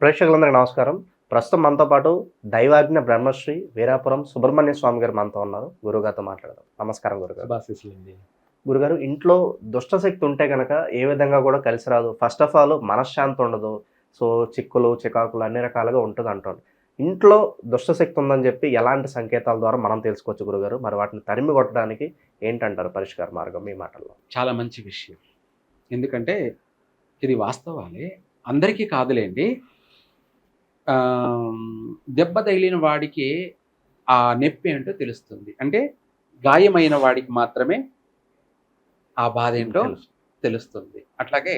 ప్రేక్షకులందరికీ నమస్కారం. ప్రస్తుతం మనతో పాటు దైవాజ్ఞ బ్రహ్మశ్రీ వీరాపురం సుబ్రహ్మణ్య స్వామి గారు మనతో ఉన్నారు. గురుగారితో మాట్లాడదాం. నమస్కారం గురుగారు. గురుగారు ఇంట్లో దుష్టశక్తి ఉంటే కనుక ఏ విధంగా కూడా కలిసి రాదు. ఫస్ట్ ఆఫ్ ఆల్ మనశ్శాంతి ఉండదు. సో చిక్కులు చికాకులు అన్ని రకాలుగా ఉంటుంది అంటారు ఇంట్లో దుష్టశక్తి ఉందని చెప్పి ఎలాంటి సంకేతాల ద్వారా మనం తెలుసుకోవచ్చు గురుగారు? మరి వాటిని తరిమి కొట్టడానికి ఏంటంటారు పరిష్కార మార్గం మీ మాటల్లో? చాలా మంచి విషయం. ఎందుకంటే ఇది వాస్తవాలే. అందరికీ కాదులేండి. దెబ్బ తగిలిన వాడికి ఆ నొప్పి ఏంటో తెలుస్తుంది. అంటే గాయమైన వాడికి మాత్రమే ఆ బాధ ఏంటో తెలుసు. తెలుస్తుంది. అట్లాగే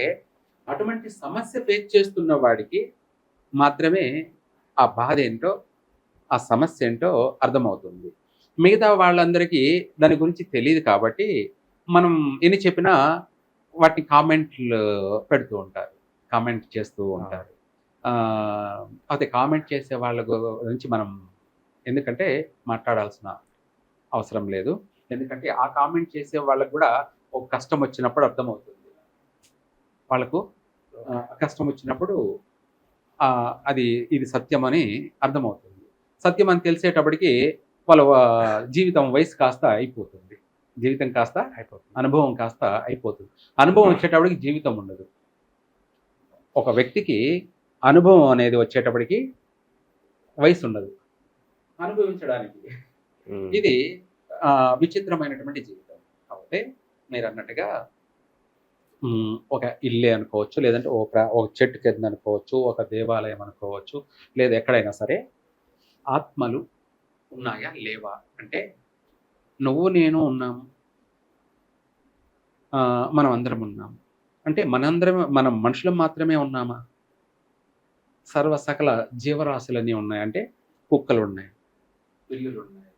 అటువంటి సమస్య ఫేస్ చేస్తున్న వాడికి మాత్రమే ఆ బాధ ఏంటో ఆ సమస్య ఏంటో అర్థమవుతుంది. మిగతా వాళ్ళందరికీ దాని గురించి తెలియదు కాబట్టి మనం ఎన్ని చెప్పినా వాటిని కామెంట్లు పెడుతూ ఉంటారు. కామెంట్ చేస్తూ ఉంటారు. అయితే కామెంట్ చేసే వాళ్ళ గురించి మనం ఎందుకంటే మాట్లాడాల్సిన అవసరం లేదు. ఎందుకంటే ఆ కామెంట్ చేసే వాళ్ళకు కూడా ఒక కష్టం వచ్చినప్పుడు అర్థమవుతుంది. వాళ్ళకు కష్టం వచ్చినప్పుడు అది ఇది సత్యం అని అర్థమవుతుంది. సత్యం అని తెలిసేటప్పటికి వాళ్ళ జీవితం వయసు కాస్త అయిపోతుంది. జీవితం కాస్త అయిపోతుంది. అనుభవం కాస్త అయిపోతుంది. అనుభవం వచ్చేటప్పటికి జీవితం ఉండదు. ఒక వ్యక్తికి అనుభవం అనేది వచ్చేటప్పటికి వయసు ఉండదు అనుభవించడానికి. ఇది విచిత్రమైనటువంటి జీవితం. కాబట్టి మీరు అన్నట్టుగా ఒక ఇల్లే అనుకోవచ్చు లేదంటే ఒక ఒక చెట్టు కింద అనుకోవచ్చు ఒక దేవాలయం అనుకోవచ్చు లేదా ఎక్కడైనా సరే ఆత్మలు ఉన్నాయా లేవా? అంటే నువ్వు నేను ఉన్నాము మనం అందరం ఉన్నాము అంటే మనందరం మనం మనుషులం మాత్రమే ఉన్నామా? సర్వ సకల జీవరాశులన్నీ ఉన్నాయి. అంటే కుక్కలు ఉన్నాయి పిల్లులు ఉన్నాయి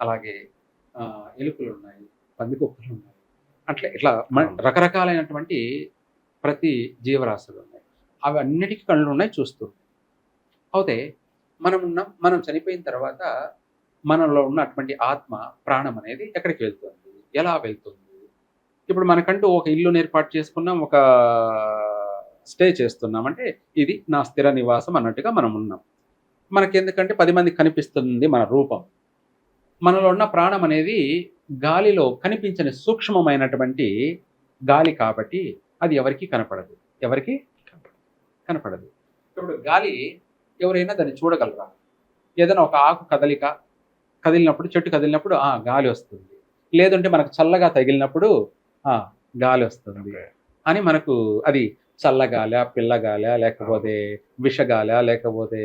అలాగే ఎలుకలు ఉన్నాయి పందికొక్కులు ఉన్నాయి అట్లా ఇట్లా. రకరకాలైనటువంటి ప్రతి జీవరాశులు ఉన్నాయి అవి అన్నిటికీ కళ్ళు ఉన్నాయి చూస్తుంది అయితే మనం ఉన్నాం మనం చనిపోయిన తర్వాత మనలో ఉన్నటువంటి ఆత్మ ప్రాణం అనేది ఎక్కడికి వెళ్తుంది? ఎలా వెళ్తుంది? ఇప్పుడు మనకంటూ ఒక ఇల్లు ఏర్పాటు చేసుకున్నాం ఒక స్టే చేస్తున్నాం. అంటే ఇది నా స్థిర నివాసం అన్నట్టుగా మనం ఉన్నాం. మనకి ఎందుకంటే పది మందికి కనిపిస్తుంది మన రూపం. మనలో ఉన్న ప్రాణం అనేది గాలిలో కనిపించని సూక్ష్మమైనటువంటి గాలి కాబట్టి అది ఎవరికి కనపడదు. ఎవరికి కనపడదు. ఇప్పుడు గాలి ఎవరైనా దాన్ని చూడగలరా? ఏదైనా ఒక ఆకు కదలిక కదిలినప్పుడు చెట్టు కదిలినప్పుడు ఆ గాలి వస్తుంది. లేదంటే మనకు చల్లగా తగిలినప్పుడు ఆ గాలి వస్తుంది. అని మనకు అది చల్లగాల పిల్లగాల లేకపోతే విషగాల లేకపోతే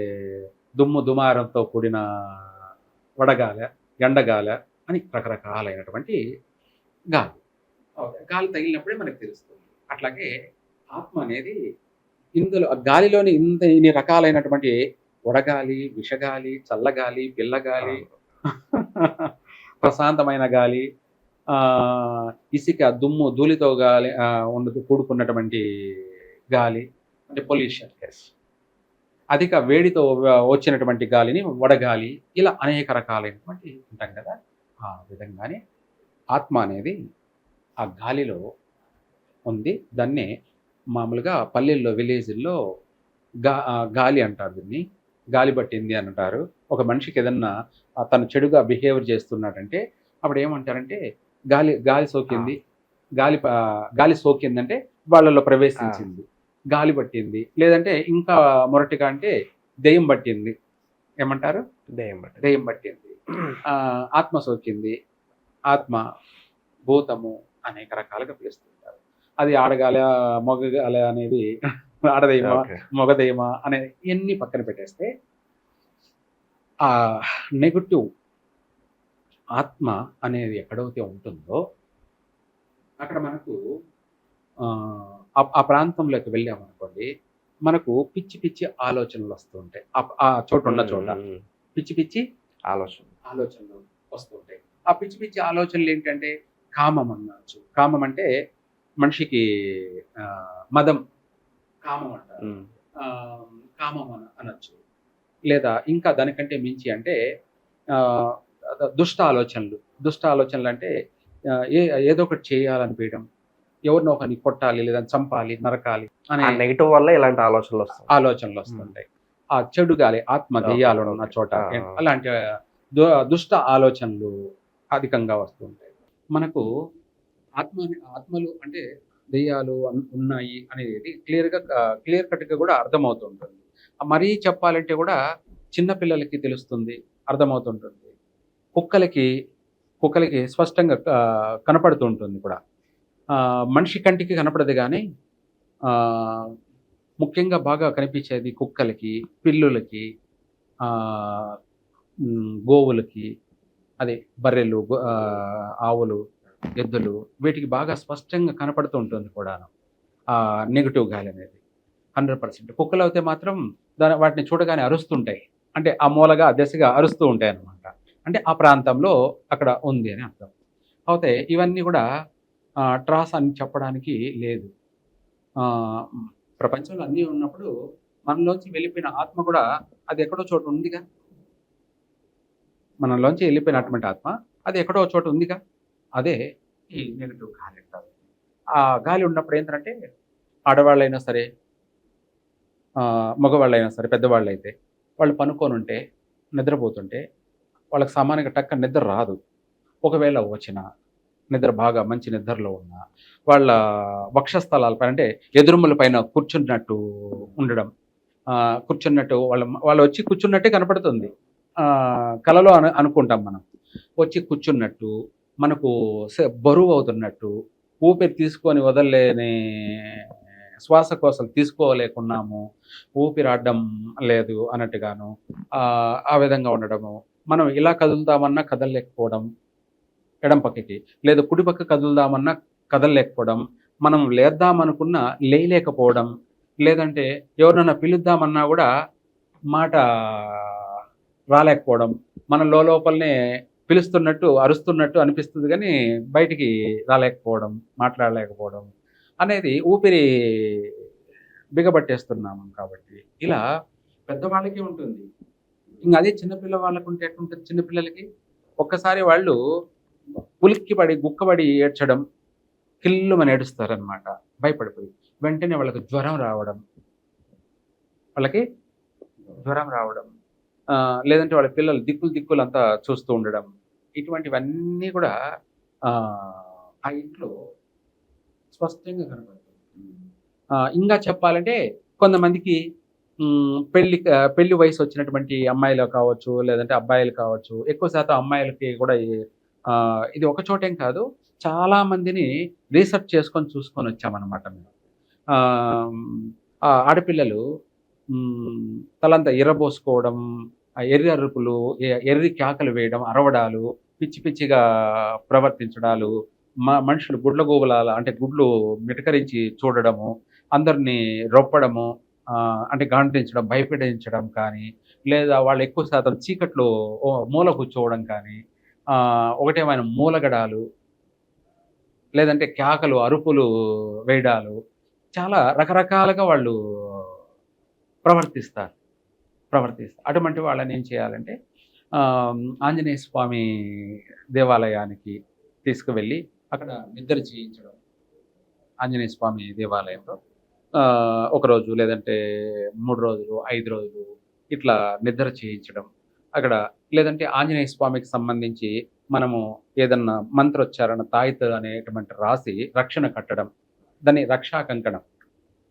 దుమ్ము దుమారంతో కూడిన వడగాల ఎండగాల అని రకరకాలైనటువంటి గాలి. గాలి తగిలినప్పుడే మనకు తెలుస్తుంది. అట్లాగే ఆత్మ అనేది ఇందులో గాలిలోని ఇంత ఇన్ని రకాలైనటువంటి వడగాలి విషగాలి చల్లగాలి పిల్లగాలి ప్రశాంతమైన గాలి ఆ, ఇసుక దుమ్ము ధూళితో గాలి ఉండదు కూడుకున్నటువంటి గాలి అంటే పొల్యూషన్. అధిక వేడితో వచ్చినటువంటి గాలిని వడగాలి ఇలా అనేక రకాలైనటువంటి ఉంటాం కదా. ఆ విధంగానే ఆత్మ అనేది ఆ గాలిలో ఉంది. దాన్నే మామూలుగా పల్లెల్లో విలేజ్ల్లో గా గాలి అంటారు దీన్ని. గాలి పట్టింది అని అంటారు. ఒక మనిషికి ఏదన్నా తను చెడుగా బిహేవియర్ చేస్తున్నాడంటే అప్పుడు ఏమంటారంటే గాలి గాలి సోకింది. గాలి గాలి సోకిందంటే వాళ్ళలో ప్రవేశించింది. గాలి పట్టింది. లేదంటే ఇంకా మొరటిగా అంటే దెయ్యం పట్టింది. ఏమంటారు? దెయ్యం బట్టి దెయ్యం పట్టింది. ఆ, ఆత్మ సోకింది. ఆత్మ భూతము అనేక రకాలుగా పిలుస్తుంటారు. అది ఆడగాల మొగగాల అనేది ఆడదయ్యమా ఓకే. మొగదయ్యమా అనే ఇవన్నీ పక్కన పెట్టేస్తే ఆ నెగటివ్ ఆత్మ అనేది ఎక్కడైతే ఉంటుందో అక్కడ మనకు ఆ, ప్రాంతంలోకి వెళ్ళామనుకోండి మనకు పిచ్చి పిచ్చి ఆలోచనలు వస్తూ ఉంటాయి. ఆ- చోట ఉన్న చోట. పిచ్చి పిచ్చి ఆలోచన. ఆలోచనలు వస్తుంటాయి ఆ పిచ్చి పిచ్చి ఆలోచనలు ఏంటంటే కామం అనవచ్చు కామం అంటే మనిషికి మదం. కామం అంటారు. ఆ, కామం అన అనొచ్చు. లేదా ఇంకా దానికంటే మించి అంటే ఆ, దుష్ట ఆలోచనలు. దుష్ట ఆలోచనలు అంటే ఏ ఏదో ఒకటి చేయాలనిపించడం. ఎవరినో ఒకరిని కొట్టాలి లేదా చంపాలి నరకాలి అనే నెగిటివ్ వల్ల ఇలాంటి ఆలోచనలు వస్తాయి. ఆలోచనలు వస్తుంటాయి. ఆ చెడు గాలి ఆత్మ దెయ్యాలు ఉన్న. చోట. అలాంటి దుష్ట ఆలోచనలు అధికంగా వస్తుంటాయి మనకు ఆత్మ ఆత్మలు అంటే దెయ్యాలు ఉన్నాయి అనేది క్లియర్గా క్లియర్ కట్గా కూడా అర్థమవుతుంటుంది. మరీ చెప్పాలంటే కూడా చిన్న పిల్లలకి తెలుస్తుంది అర్థమవుతుంటుంది. కుక్కలకి కుక్కలకి స్పష్టంగా కనపడుతుంటుంది కూడా. మనిషి కంటికి కనపడదు కానీ ముఖ్యంగా బాగా కనిపించేది కుక్కలకి పిల్లులకి గోవులకి అదే బర్రెలు గో- ఆవులు ఎద్దులు వీటికి బాగా స్పష్టంగా కనపడుతూ ఉంటుంది కూడా నెగిటివ్ గాలి అనేది. Hundred percent. కుక్కలు అయితే మాత్రం దాని వాటిని చూడగానే అరుస్తుంటాయి. అంటే ఆ మూలగా ఆ దశగా అరుస్తూ ఉంటాయి అన్నమాట అంటే ఆ ప్రాంతంలో అక్కడ ఉంది అని అర్థం. అయితే ఇవన్నీ కూడా ట్రాస్ అని చెప్పడానికి లేదు. ప్రపంచంలో అన్నీ ఉన్నప్పుడు మనలోంచి వెళ్ళిపోయిన ఆత్మ కూడా అది ఎక్కడో చోట ఉందిగా? మనలోంచి వెళ్ళిపోయినటువంటి ఆత్మ అది ఎక్కడో చోట ఉందిగా? అదే ఈ నెగిటివ్ గాలి అంటారు ఆ గాలి ఉన్నప్పుడు ఏంటంటే ఆడవాళ్ళైనా సరే మగవాళ్ళైనా సరే పెద్దవాళ్ళు అయితే వాళ్ళు పనుకొని ఉంటే నిద్రపోతుంటే వాళ్ళకి సమానంగా టక్క నిద్ర రాదు. ఒకవేళ వచ్చిన నిద్ర బాగా మంచి నిద్రలో ఉన్న వాళ్ళ వక్షస్థలాలపై అంటే ఎదురుముల పైన కూర్చున్నట్టు ఉండడం కూర్చున్నట్టు వాళ్ళ వాళ్ళు వచ్చి కూర్చున్నట్టే కనపడుతుంది. కళలో కలలో అను అనుకుంటాం మనం. వచ్చి కూర్చున్నట్టు మనకు బరువు అవుతున్నట్టు ఊపిరి తీసుకొని వదలలేని శ్వాసకోశం తీసుకోలేకున్నాము ఊపిరి ఆడడం లేదు అన్నట్టుగాను ఆ, విధంగా ఉండడము. మనం ఇలా కదులుదామన్నా కదలలేకపోవడం ఎడం పక్కకి. లేదా కుడి పక్క కదులుదామన్నా కదలలేకపోవడం మనం లేద్దామనుకున్నా లేయలేకపోవడం లేదంటే ఎవరినన్నా పిలుద్దామన్నా కూడా మాట రాలేకపోవడం మన లోపలనే పిలుస్తున్నట్టు అరుస్తున్నట్టు అనిపిస్తుంది కానీ బయటికి రాలేకపోవడం మాట్లాడలేకపోవడం అనేది ఊపిరి బిగబట్టేస్తున్నాము కాబట్టి. ఇలా పెద్దవాళ్ళకి ఉంటుంది. ఇంకా అదే చిన్నపిల్ల వాళ్ళకు ఉంటే ఎట్లుంటుంది చిన్నపిల్లలకి? ఒక్కసారి వాళ్ళు ఉలిక్కి పడి గుక్కబడి ఏడ్చడం కిల్లుమని ఏడుస్తారనమాట భయపడిపోయి వెంటనే వాళ్ళకి జ్వరం రావడం. వాళ్ళకి జ్వరం రావడం. లేదంటే వాళ్ళ పిల్లలు దిక్కులు దిక్కులు అంతా చూస్తూ ఉండడం. ఇటువంటివన్నీ కూడా ఆ, ఇంట్లో స్పష్టంగా కనబడుతుంది. ఇంకా చెప్పాలంటే కొంతమందికి పెళ్ళి పెళ్ళి వయసు వచ్చినటువంటి అమ్మాయిలు కావచ్చు లేదంటే అబ్బాయిలు కావచ్చు ఎక్కువ శాతం అమ్మాయిలకి కూడా ఇది ఒక చోటేం కాదు. చాలా మందిని రీసెర్చ్ చేసుకొని చూసుకొని వచ్చామన్నమాట మేము. ఆ, ఆడపిల్లలు తలంతా ఎర్రబోసుకోవడం ఆ ఎర్రి అరుపులు ఎ- ఎర్రి కేకలు వేయడం అరవడాలు పిచ్చి పిచ్చిగా ప్రవర్తించడాలు మ మనుషులు గుడ్ల గోగులాల అంటే గుడ్లు మిటకరించి చూడడము అందరినీ రొప్పడము అంటే గాండ్రించడం భయపెడించడం కానీ లేదా వాళ్ళు ఎక్కువ శాతం చీకట్లో మూల కూర్చోవడం కానీ ఒకటేమైన మూలగడాలు లేదంటే కేకలు అరుపులు వేయడాలు చాలా రకరకాలుగా వాళ్ళు ప్రవర్తిస్తారు. ప్రవర్తిస్తారు. అటువంటి వాళ్ళని ఏం చేయాలంటే ఆంజనేయ స్వామి దేవాలయానికి తీసుకువెళ్ళి అక్కడ నిద్ర చేయించడం. ఆంజనేయ స్వామి దేవాలయంలో ఒకరోజు లేదంటే మూడు రోజులు ఐదు రోజులు ఇట్లా నిద్ర చేయించడం. అక్కడ లేదంటే ఆంజనేయ స్వామికి సంబంధించి మనము ఏదన్నా మంత్రోచ్చారణ తాయిత అనేటువంటి రాసి రక్షణ కట్టడం దాన్ని రక్షా కంకణం.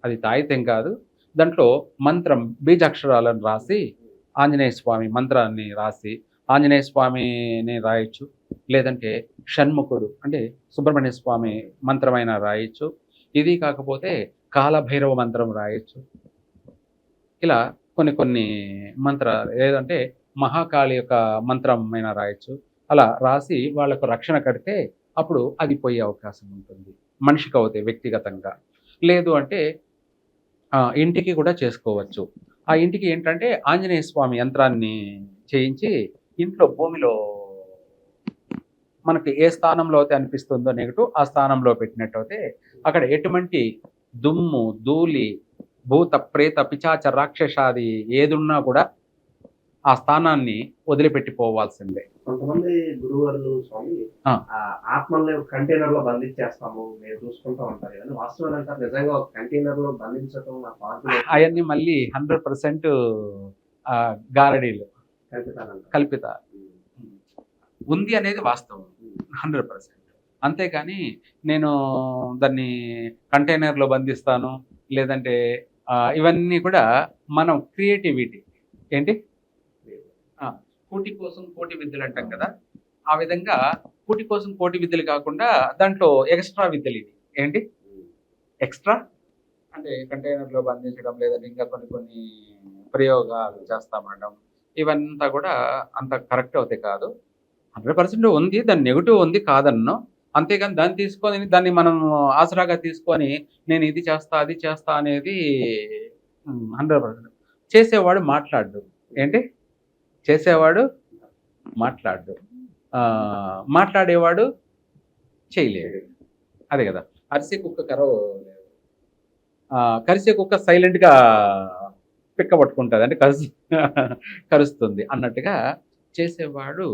అది తాయితం కాదు దాంట్లో మంత్రం బీజాక్షరాలను రాసి ఆంజనేయ స్వామి మంత్రాన్ని రాసి ఆంజనేయ స్వామిని రాయొచ్చు. లేదంటే షణ్ముఖుడు అంటే సుబ్రహ్మణ్య స్వామి మంత్రమైన రాయొచ్చు. ఇది కాకపోతే కాలభైరవ మంత్రం రాయొచ్చు. ఇలా కొన్ని కొన్ని మంత్రాలు లేదంటే మహాకాళి యొక్క మంత్రం అయినా రాయొచ్చు. అలా రాసి వాళ్ళకు రక్షణ కడితే అప్పుడు అది పోయే అవకాశం ఉంటుంది. మనిషికి అవుతాయి వ్యక్తిగతంగా. లేదు అంటే ఇంటికి కూడా చేసుకోవచ్చు. ఆ ఇంటికి ఏంటంటే ఆంజనేయ స్వామి యంత్రాన్ని చేయించి ఇంట్లో భూమిలో మనకి ఏ స్థానంలో అయితే అనిపిస్తుందో నెగటివ్ ఆ స్థానంలో పెట్టినట్టయితే అక్కడ ఎటువంటి దుమ్ము ధూళి భూత ప్రేత పిచాచ రాక్షసాది ఏదున్నా కూడా ఆ స్థానాన్ని వదిలిపెట్టిపోవాల్సిందే. కొంతమంది గురువులు స్వామి ఆత్మల్ని కంటైనర్లో బంధించేస్తాము మేము చూసుకుంటా ఉంటారు కానీ వాస్తవం అంటారు నిజంగా ఒక కంటైనర్లో బంధించడం అవన్నీ మళ్ళీ హండ్రెడ్ పర్సెంట్ గారడీలు. కల్పిత. ఉంది అనేది వాస్తవం. Hundred percent. అంతేకాని నేను దాన్ని కంటైనర్లో బంధిస్తాను లేదంటే ఇవన్నీ కూడా మనం క్రియేటివిటీ. ఏంటి? కోటి కోసం కోటి విద్యలు అంటాం కదా. ఆ విధంగా కోటి కోసం కోటి విద్యలు కాకుండా దాంట్లో ఎక్స్ట్రా విద్యలు ఇది ఏంటి? ఎక్స్ట్రా? అంటే కంటైనర్లో బంధించడం లేదంటే ఇంకా కొన్ని కొన్ని ప్రయోగాలు చేస్తామనడం ఇవంతా కూడా అంత కరెక్ట్ అవుతాయి కాదు. హండ్రెడ్ పర్సెంట్ ఉంది. దాని నెగిటివ్ ఉంది కాదన్ను. అంతేగాని దాన్ని తీసుకొని దాన్ని మనం ఆసరాగా తీసుకొని నేను ఇది చేస్తా అది చేస్తా అనేది హండ్రెడ్ పర్సెంట్. చేసేవాడు మాట్లాడు ఏంటి? చేసేవాడు మాట్లాడు మాట్లాడేవాడు చేయలేడు. అదే కదా. అరిసే కుక్క కరవ కరిసే కుక్క సైలెంట్గా పిక్క పట్టుకుంటుంది అంటే కరుసు కరుస్తుంది అన్నట్టుగా చేసేవాడు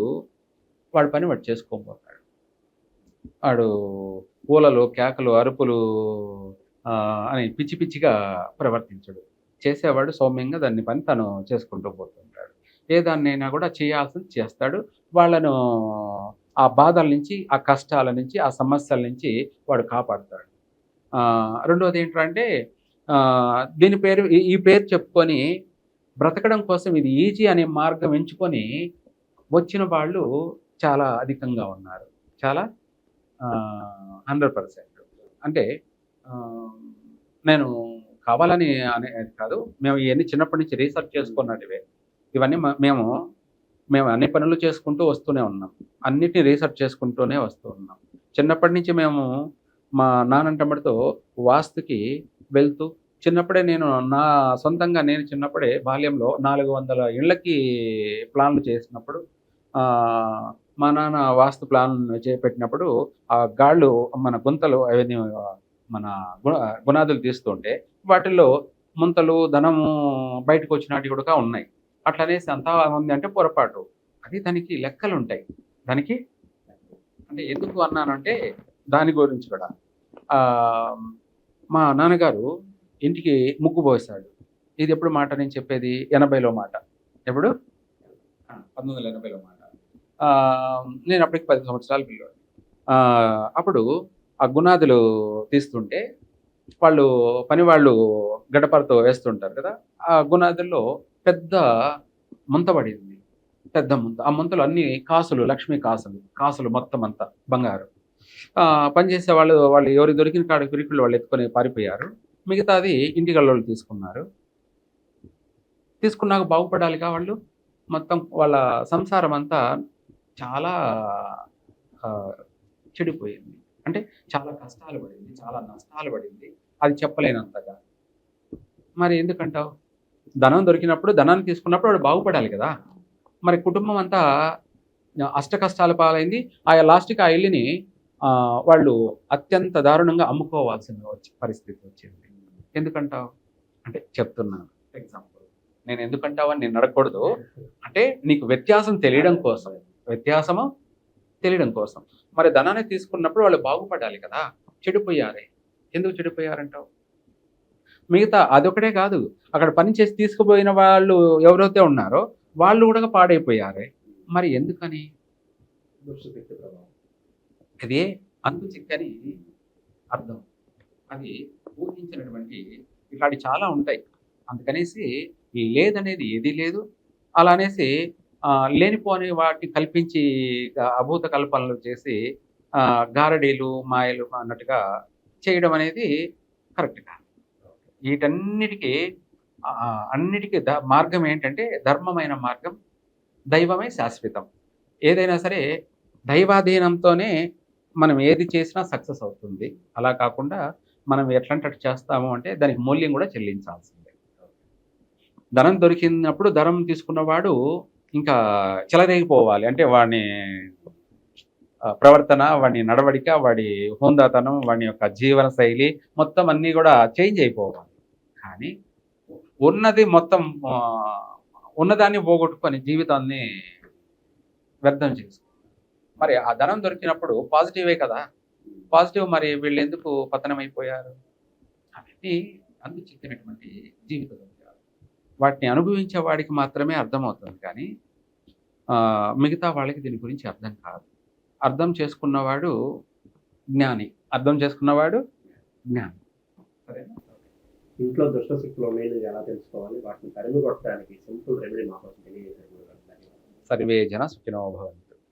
వాడి పని వాడు చేసుకోబోతాడు. వాడు పూలలు కేకలు అరుపులు అని పిచ్చి పిచ్చిగా ప్రవర్తించడు. చేసేవాడు సౌమ్యంగా దాన్ని పని తను చేసుకుంటూ పోతుంటాడు ఏ దాన్నైనా కూడా చేయాల్సింది చేస్తాడు. వాళ్ళను ఆ బాధల నుంచి ఆ కష్టాల నుంచి ఆ సమస్యల నుంచి వాడు కాపాడుతాడు. రెండవది ఏంటంటే దీని పేరు ఈ- ఈ పేరు చెప్పుకొని బ్రతకడం కోసం ఇది ఈజీ అనే మార్గం ఎంచుకొని వచ్చిన వాళ్ళు చాలా అధికంగా ఉన్నారు. చాలా హండ్రెడ్ పర్సెంట్. అంటే నేను కావాలని అనేది కాదు. మేము ఇవన్నీ చిన్నప్పటి నుంచి రీసెర్చ్ చేసుకున్నటివే. ఇవన్నీ మేము మేము అన్ని పనులు చేసుకుంటూ వస్తూనే ఉన్నాం. అన్నిటిని రీసెర్చ్ చేసుకుంటూనే వస్తూ ఉన్నాం. చిన్నప్పటి నుంచి మేము మా నానంటమ్మడితో వాస్తుకి వెళ్తూ చిన్నప్పుడే నేను నా సొంతంగా నేను చిన్నప్పుడే బాల్యంలో నాలుగు వందల ఇళ్ళకి ప్లాన్లు చేసినప్పుడు మా నాన్న వాస్తు ప్లాన్ చేపెట్టినప్పుడు ఆ గాళ్ళు మన గుంతలు అవన్నీ మన గుణ గుణాదులు తీస్తుంటే వాటిల్లో ముంతలు ధనము బయటకు వచ్చినట్టు కూడా ఉన్నాయి. అట్లనేసి అంతా ఉంది అంటే పొరపాటు. అది దానికి లెక్కలు ఉంటాయి దానికి అంటే ఎందుకు అన్నానంటే దాని గురించి కూడా. మా నాన్నగారు ఇంటికి ముగ్గు పోసాడు. ఇది ఎప్పుడు మాట నేను చెప్పేది? ఎనభైలో మాట. ఎప్పుడు? పంతొమ్మిది వందల ఎనభైలో మాట. ఆ, నేను అప్పటికి పది సంవత్సరాల పిల్లవాడు అప్పుడు ఆ గుణాదులు తీస్తుంటే వాళ్ళు పని వాళ్ళు గడపరతో వేస్తుంటారు కదా. ఆ గుణాదుల్లో పెద్ద ముంత పడింది. పెద్ద ముంత. ఆ ముంతలు అన్ని కాసులు లక్ష్మీ కాసులు కాసులు మొత్తం అంతా బంగారు. పనిచేసే వాళ్ళు వాళ్ళు ఎవరు దొరికిన కాడ పిరికులు వాళ్ళు ఎత్తుకొని పారిపోయారు. మిగతాది ఇంటికి వాళ్ళు తీసుకున్నారు. తీసుకున్నాక బాగుపడాలిగా వాళ్ళు. మొత్తం వాళ్ళ సంసారం అంతా చాలా చెడిపోయింది. అంటే చాలా కష్టాలు పడింది చాలా నష్టాలు పడింది. అది చెప్పలేనంతగా. మరి ఎందుకంటావు? ధనం దొరికినప్పుడు ధనాన్ని తీసుకున్నప్పుడు వాడు బాగుపడాలి కదా. మరి కుటుంబం అంతా అష్ట కష్టాల పాలైంది. ఆ లాస్ట్కి ఆ ఇల్లుని వాళ్ళు అత్యంత దారుణంగా అమ్ముకోవాల్సిన వచ్చి పరిస్థితి వచ్చింది. ఎందుకంటావు? అంటే చెప్తున్నాను. ఎగ్జాంపుల్ నేను ఎందుకంటావు అని నేను అడగకూడదు అంటే నీకు వ్యత్యాసం తెలియడం కోసం. వ్యత్యాసము తెలియడం కోసం. మరి ధనాన్ని తీసుకున్నప్పుడు వాళ్ళు బాగుపడాలి కదా. చెడిపోయారే. ఎందుకు చెడిపోయారంటావు? మిగతా అదొకటే కాదు. అక్కడ పని చేసి తీసుకుపోయిన వాళ్ళు ఎవరైతే ఉన్నారో వాళ్ళు కూడా పాడైపోయారే. మరి ఎందుకని? అదే అంతు చిక్కని అర్థం. అది ఊహించినటువంటి ఇట్లాంటి చాలా ఉంటాయి. అందుకనేసి లేదనేది ఏదీ లేదు. అలా అనేసి లేనిపోని వాటిని కల్పించి అభూత కల్పనలు చేసి గారడీలు మాయలు అన్నట్టుగా చేయడం అనేది కరెక్ట్ కాదు. వీటన్నిటికీ అన్నిటికీ ద మార్గం ఏంటంటే ధర్మమైన మార్గం దైవమే శాశ్వతం. ఏదైనా సరే దైవాధీనంతోనే మనం ఏది చేసినా సక్సెస్ అవుతుంది. అలా కాకుండా మనం ఎట్లాంటి చేస్తాము అంటే దానికి మూల్యం కూడా చెల్లించాల్సిందే. ధనం దొరికినప్పుడు ధనం తీసుకున్నవాడు ఇంకా చెలరేగిపోవాలి. అంటే వాడిని ప్రవర్తన వాడి నడవడిక వాడి హోందాతనం వాడి యొక్క జీవన శైలి మొత్తం అన్నీ కూడా చేంజ్ అయిపోవాలి. కానీ ఉన్నది మొత్తం ఉన్నదాన్ని పోగొట్టుకొని జీవితాన్ని వ్యర్థం చేసుకుంటారు మరి ఆ ధనం దొరికినప్పుడు పాజిటివే కదా? పాజిటివ్ మరి వీళ్ళు ఎందుకు పతనమైపోయారు? అవన్నీ అందు జీవిత వాటిని అనుభవించే వాడికి మాత్రమే అర్థమవుతుంది కానీ మిగతా వాళ్ళకి దీని గురించి అర్థం కాదు. అర్థం చేసుకున్నవాడు జ్ఞాని. అర్థం చేసుకున్నవాడు జ్ఞాని. ఇంట్లో దుష్ట శక్తులు ఉన్నాయని ఎలా తెలుసుకోవాలి? వాటిని తరిమి కొట్టడానికి సింపుల్ రెమెడీ సర్వే జన సుఖినో భవంతు.